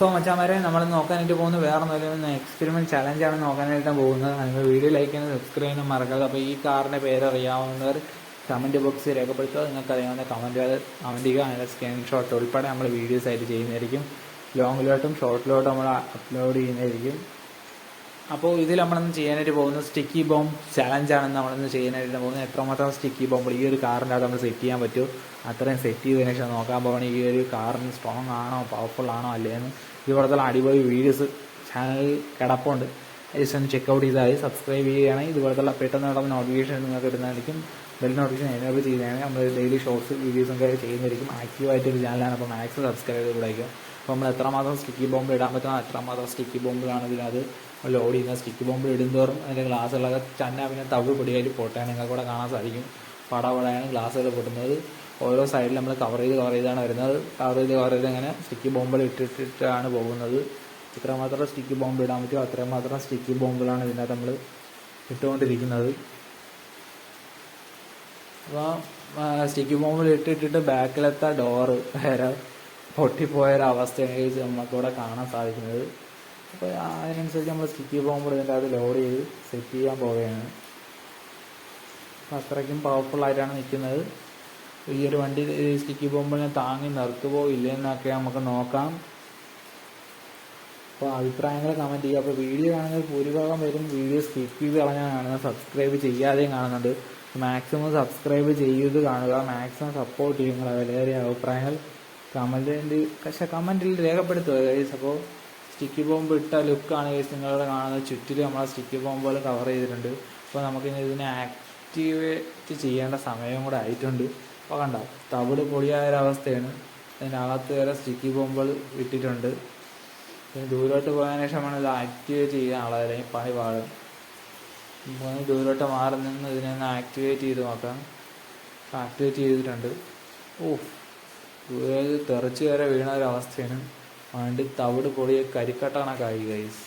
So മച്ചാമാരെ നമ്മൾ നോക്കാനായിട്ട് പോകുന്നത് വേറെ എന്തെങ്കിലും എക്സ്പെരിമെന്റ് ചലഞ്ചാണ് നോക്കാനായിട്ട് പോകുന്നത്. നിങ്ങൾ വീഡിയോ ലൈക്ക് ചെയ്യുന്നത് സബ്സ്ക്രൈബ് ചെയ്യുന്ന മറക്കാതെ അപ്പോൾ ഈ കാറിന്റെ പേര് അറിയാവുന്നവർ കമന്റ് ബോക്സിൽ രേഖപ്പെടുത്തുക. നിങ്ങൾക്ക് അറിയാവുന്ന കമന്റുകൾ കമന്റ് ചെയ്യുക. അതിന്റെ സ്ക്രീൻഷോട്ട് ഉൾപ്പെടെ നമ്മൾ വീഡിയോസ് ആയിട്ട് ചെയ്യുന്നതായിരിക്കും. ലോങ്ങിലോട്ടും ഷോർട്ടിലോട്ടും നമ്മൾ അപ്ലോഡ് ചെയ്യുന്നതായിരിക്കും. അപ്പോൾ ഇതിൽ നമ്മളൊന്ന് ചെയ്യാനായിട്ട് പോകുന്നത് സ്റ്റിക്കി ബോംബ് ചലഞ്ചാണ് നമ്മളിന്ന് ചെയ്യാനായിട്ട് പോകുന്നത്. എത്രമാത്രം സ്റ്റിക്കി ബോംബ് ഈ ഒരു കാറിന്റെ അകത്ത് നമ്മൾ സെറ്റ് ചെയ്യാൻ പറ്റുമോ അത്രയും സെറ്റ് ചെയ്തതിനു ശേഷം നോക്കാൻ പോകണം ഈ ഒരു കാറിന് സ്ട്രോങ് ആണോ പവർഫുൾ ആണോ അല്ലേന്ന് ഇതുപോലത്തെ അടിപൊളി വീഡിയോസ് ചാനൽ കിടപ്പുണ്ട്. ജസ്റ്റ് ഒന്ന് ചെക്കൗട്ട് ചെയ്താൽ സബ്സ്ക്രൈബ് ചെയ്യുകയാണെങ്കിൽ ഇതുപോലത്തുള്ള പെട്ടെന്ന് നടന്ന നോട്ടിഫിക്കേഷൻ നിങ്ങൾക്ക് ഇടുന്നതായിരിക്കും ബെൽ നോട്ടിഫിക്കേഷൻ എനേബിൾ ചെയ്യുകയാണെങ്കിൽ നമ്മൾ ഡെയിലി ഷോർട്സ് വീഡിയോസും ഒക്കെ ചെയ്യുന്നതായിരിക്കും. ആക്റ്റീവായിട്ടൊരു ചാനലാണ് അപ്പോൾ മാക്സിമം സബ്സ്ക്രൈബ് ചെയ്ത് കൂടായിരിക്കും അപ്പോൾ നമ്മൾ എത്രമാത്രം സ്റ്റിക്കി ബോംബ് ഇടാൻ പറ്റുന്ന എത്രമാത്രം സ്റ്റിക്കി ബോംബിലാണ് അത് ലോഡ് ചെയ്യുന്ന സ്റ്റിക്കി ബോംബ് ഇടുന്നതോറും അതിന്റെ ഗ്ലാസ്സുകളൊക്കെ ചന്ന പിന്നെ തവ് പൊടിയായിട്ട് പൊട്ടാൻ നിങ്ങൾക്ക് കൂടെ കാണാൻ സാധിക്കും. പടപടയാണ് ഗ്ലാസ്സുകൾ പൊട്ടുന്നത്. ഓരോ സൈഡിൽ നമ്മൾ കവർ ചെയ്ത് കവർ ചെയ്താണ് വരുന്നത്. കവർ ചെയ്ത് കവർ ചെയ്ത് അങ്ങനെ സ്റ്റിക്കി ബോംബുകൾ ഇട്ടിട്ടിട്ടാണ് പോകുന്നത്. ഇത്രമാത്രം സ്റ്റിക്കി ബോംബ് ഇടാൻ പറ്റുമോ? അത്രയും മാത്രം സ്റ്റിക്കി ബോംബുകളാണ് ഇതിനകത്ത് നമ്മൾ ഇട്ടുകൊണ്ടിരിക്കുന്നത്. അപ്പോൾ സ്റ്റിക്കി ബോംബിൽ ഇട്ടിട്ടിട്ട് ബാക്കിലത്തെ ഡോറ് വരെ പൊട്ടിപ്പോയൊരവസ്ഥയാണ് നമുക്കിവിടെ കാണാൻ സാധിക്കുന്നത്. അപ്പോൾ അതിനനുസരിച്ച് നമ്മൾ സ്റ്റിക്കി ബോംബ് ഇതിന്റെ അത് ലോഡ് ചെയ്ത് സെറ്റ് ചെയ്യാൻ പോവുകയാണ്. അത്രയ്ക്കും പവർഫുൾ ആയിട്ടാണ് നിൽക്കുന്നത് ഈ ഒരു വണ്ടി സ്റ്റിക്കി ഞാൻ താങ്ങി നിർത്തുവോ ഇല്ലെന്നൊക്കെ നമുക്ക് നോക്കാം. അപ്പോൾ അഭിപ്രായങ്ങൾ കമന്റ് ചെയ്യുക. അപ്പോൾ വീഡിയോ കാണുന്നത് ഭൂരിഭാഗം പേരും വീഡിയോ സ്കിപ്പ് ചെയ്ത് കളഞ്ഞാണ് കാണുന്നത് സബ്സ്ക്രൈബ് ചെയ്യാതെയും കാണുന്നുണ്ട്. മാക്സിമം സബ്സ്ക്രൈബ് ചെയ്ത് കാണുക. മാക്സിമം സപ്പോർട്ട് ചെയ്യും നിങ്ങളെ. അഭിപ്രായങ്ങൾ കമന്റ് പക്ഷേ കമന്റിൽ രേഖപ്പെടുത്തുക ഗൈസ് അപ്പോൾ സ്റ്റിക്കി ബോംബ് ഇട്ട ലുക്കാണ് ഗൈസ് നിങ്ങളുടെ കാണുന്നത്. ചുറ്റിലും നമ്മളെ സ്റ്റിക്കി ബോംബുകൾ കവർ ചെയ്തിട്ടുണ്ട്. അപ്പോൾ നമുക്കിനി ഇതിനെ ആക്ടിവേറ്റ് ചെയ്യേണ്ട സമയം കൂടെ ആയിട്ടുണ്ട്. അപ്പോൾ കണ്ട? തവിട് പൊടിയായ ഒരവസ്ഥയാണ് അതിനകത്ത് വരെ സ്റ്റിക്കി ബോംബുകൾ ഇട്ടിട്ടുണ്ട്. പിന്നെ ദൂരോട്ട് പോയതിനു ശേഷമാണ് ഇത് ആക്ടിവേറ്റ് ചെയ്യുക ആളെ പണി പാടും. മൂന്ന് ദൂരോട്ട് മാറി നിന്ന് ഇതിനെ ഒന്ന് ആക്ടിവേറ്റ് ചെയ്ത് നോക്കാം. ആക്ടിവേറ്റ് ചെയ്തിട്ടുണ്ട്. ഓ തെറിച്ച് വരെ വീണ ഒരു അവസ്ഥയാണ് വണ്ടി തവിട് പൊടിയെ കരിക്കട്ടണക്കായി ഗൈസ്